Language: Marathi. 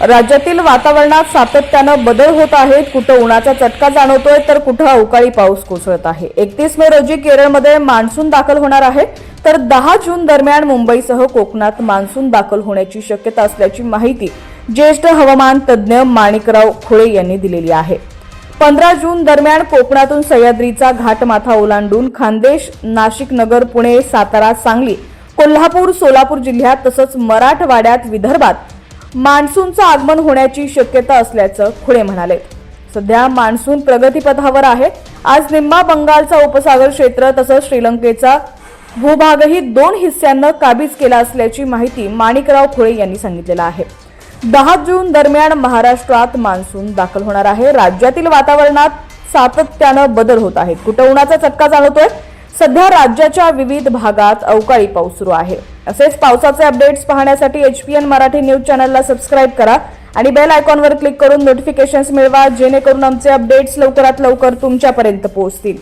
राज्यातील वातावरणात सातत्यानं बदल होत आहेत. कुठं उन्हाचा चटका जाणवतोय तर कुठं अवकाळी पाऊस कोसळत आहे. एकतीस मे रोजी केरळमध्ये मान्सून दाखल होणार आहे. तर दहा जून दरम्यान मुंबईसह कोकणात मान्सून दाखल होण्याची शक्यता असल्याची माहिती ज्येष्ठ हवामान तज्ज्ञ माणिकराव खुळे यांनी दिलेली आहे. पंधरा जून दरम्यान कोकणातून सह्याद्रीचा घाटमाथा ओलांडून खानदेश नाशिक नगर पुणे सातारा सांगली कोल्हापूर सोलापूर जिल्ह्यात तसंच मराठवाड्यात विदर्भात मान्सूनचं आगमन होण्याची शक्यता असल्याचं खुळे म्हणाले. सध्या मान्सून प्रगतीपथावर आहे. आज निम्मा बंगालचा उपसागर क्षेत्र तसंच श्रीलंकेचा भूभागही दोन हिस्स्यांना काबीज केला असल्याची माहिती माणिकराव खुळे यांनी सांगितलेलं आहे. दहा जून दरम्यान महाराष्ट्रात मान्सून दाखल होणार आहे. राज्यातील वातावरणात सातत्यानं बदल होत आहेत कुठं उन्हाचा चटका जाणवतोय? सध्या राज्याच्या विविध भागात अवकाळी पाऊस सुरू आहे. असेच पावसाचे अपडेट्स पाहण्यासाठी एचपीएन मराठी न्यूज चॅनलला सबस्क्राईब करा आणि बेल आयकॉनवर क्लिक करून नोटिफिकेशन्स मिळवा जेणेकरून आमचे अपडेट्स लवकरात लवकर तुमच्यापर्यंत पोहोचतील.